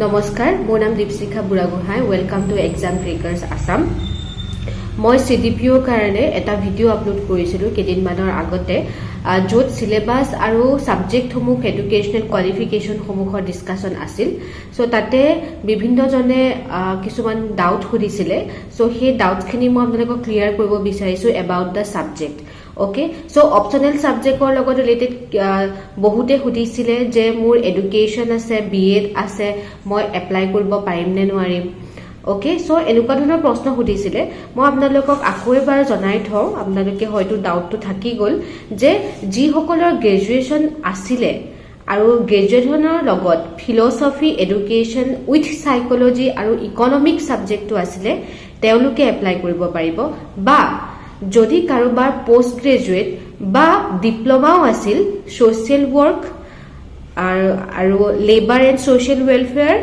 নমস্কাৰ, মোৰ নাম Dipshikha Buragohain welcome to exam trackers Assam মই চি ডি পি কাৰণে এটা ভিডিঅ' আপলোড কৰিছিলোঁ কেইদিনমানৰ আগতে য'ত চিলেবাছ আৰু ছাবজেক্টসমূহ এডুকেশ্যনেল কোৱালিফিকেশ্যনসমূহৰ ডিছকাশ্যন আছিল। চ' তাতে বিভিন্নজনে কিছুমান ডাউট সুধিছিলে। চ' সেই ডাউটছখিনি মই আপোনালোকক ক্লিয়াৰ কৰিব বিচাৰিছোঁ about the subject okay so' optional ছাবজেক্টৰ লগত ৰিলেটেড বহুতে সুধিছিলে যে মোৰ এডুকেশ্যন আছে বি এড আছে, মই এপ্লাই কৰিব পাৰিম নে নোৱাৰিম? অ'কে চ' এনেকুৱা ধৰণৰ প্ৰশ্ন সুধিছিলে। মই আপোনালোকক আকৌ এবাৰ জনাই থওঁ, আপোনালোকে হয়তো ডাউটটো থাকি গ'ল, যে যিসকলৰ গ্ৰেজুৱেশ্যন আছিলে আৰু গ্ৰেজুৱেশ্যনৰ লগত ফিলচফি এডুকেশ্যন উইথ চাইকলজি আৰু ইকনমিক ছাবজেক্টটো আছিলে, তেওঁলোকে এপ্লাই কৰিব পাৰিব বা যদি কাৰোবাৰ পষ্ট গ্ৰেজুৱেট বা ডিপ্ল'মাও আছিল ছ'চিয়েল ৱৰ্ক আৰু labour and social welfare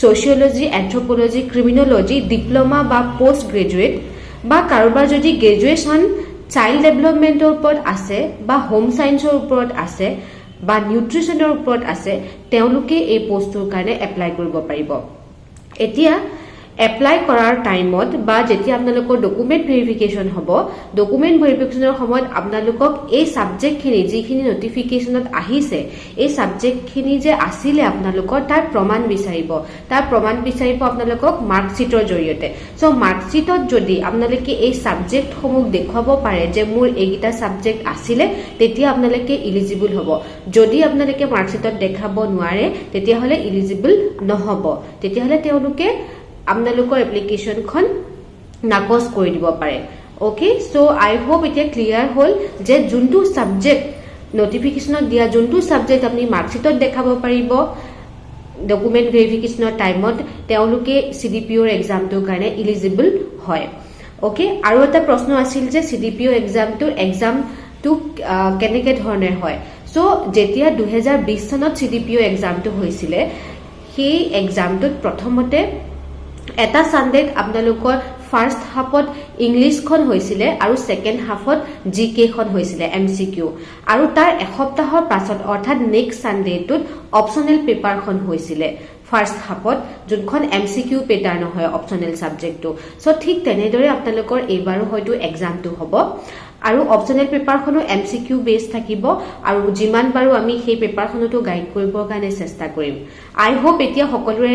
sociology anthropology criminology diploma বা পষ্ট গ্ৰেজুৱেট বা কাৰোবাৰ যদি গ্ৰেজুৱেশ্যন চাইল্ড ডেভেলপমেণ্টৰ ওপৰত আছে বা হোম ছায়েন্সৰ ওপৰত আছে বা নিউট্ৰিশ্যনৰ ওপৰত আছে, তেওঁলোকে এই পষ্টটোৰ কাৰণে এপ্লাই কৰিব পাৰিব। এতিয়া এপ্লাই কৰাৰ টাইমত বা যেতিয়া আপোনালোকৰ ডকুমেণ্ট ভেৰিফিকেশ্যন হ'ব ডকুমেণ্ট ভেৰিফিকেশ্যনৰ সময়ত আপোনালোকক এই ছাবজেক্টখিনি যিখিনি নটিফিকেশ্যনত আহিছে, এই ছাবজেক্টখিনি যে আছিলে আপোনালোকৰ, তাৰ প্ৰমাণ বিচাৰিব। তাৰ প্ৰমাণ বিচাৰিব আপোনালোকক মাৰ্কশ্বিটৰ জৰিয়তে। চ' মাৰ্কশ্বিটত যদি আপোনালোকে এই ছাবজেক্টসমূহ দেখুৱাব পাৰে যে মোৰ এইকেইটা ছাবজেক্ট আছিলে, তেতিয়া আপোনালোকে ইলিজিবল হ'ব। যদি আপোনালোকে মাৰ্কশ্বিটত দেখাব নোৱাৰে, তেতিয়াহ'লে ইলিজিবল নহ'ব। তেতিয়াহ'লে তেওঁলোকে আপোনালোকৰ এপ্লিকেশ্যনখন নাকচ কৰি দিব পাৰে। অ'কে চ' আই হোপ এতিয়া ক্লিয়াৰ হ'ল যে যোনটো ছাবজেক্ট নটিফিকেশ্যনত দিয়া, যোনটো ছাবজেক্ট আপুনি মাৰ্কশ্বিটত দেখাব পাৰিব ডকুমেণ্ট ভেৰিফিকেশ্যনৰ টাইমত তেওঁলোকে চি ডি পি অ'ৰ এক্সামটোৰ কাৰণে ইলিজিবল হয়। অ'কে আৰু এটা প্ৰশ্ন আছিল যে চি ডি পি অ' এক্সামটোৰ এক্সামটো কেনেকৈ ধৰণে হয়? চ' যেতিয়া দুহেজাৰ বিছ চনত চি ডি পি অ' এক্সামটো হৈছিলে, সেই এক্সামটোত প্ৰথমতে এটা ছানডেত আপোনালোকৰ ফাৰ্ষ্ট হাফত ইংলিছখন হৈছিলে আৰু ছেকেণ্ড হাফত জি কেখন হৈছিলে এম চি কিউ আৰু তাৰ এসপ্তাহৰ পাছত অৰ্থাৎ নেক্সট ছানডেটোত অপশ্যনেল পেপাৰখন হৈছিলে ফাৰ্ষ্ট হাফত যোনখন এম চি কিউ পেটাৰ্ণ হয় অপশ্যনেল ছাবজেক্টটো চ' ঠিক তেনেদৰে আপোনালোকৰ এইবাৰো হয়তো এক্সামটো হ'ব। আৰু অপশ্যনেল পেপাৰখনো এম চি কিউ বেছ থাকিব আৰু যিমান পাৰোঁ আমি সেই পেপাৰখনতো গাইড কৰিবৰ কাৰণে চেষ্টা কৰিম। আই হোপ এতিয়া সকলোৰে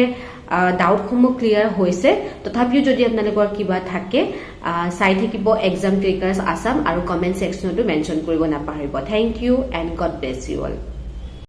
ডাউটসমূহ ক্লিয়াৰ হৈছে। তথাপিও যদি আপোনালোকৰ কিবা থাকে চাই থাকিব এক্সাম ট্ৰেকাৰ্ছ আছাম আৰু কমেণ্ট ছেকশ্যনতো মেনশ্যন কৰিব নাপাহৰিব। Thank you and God bless you all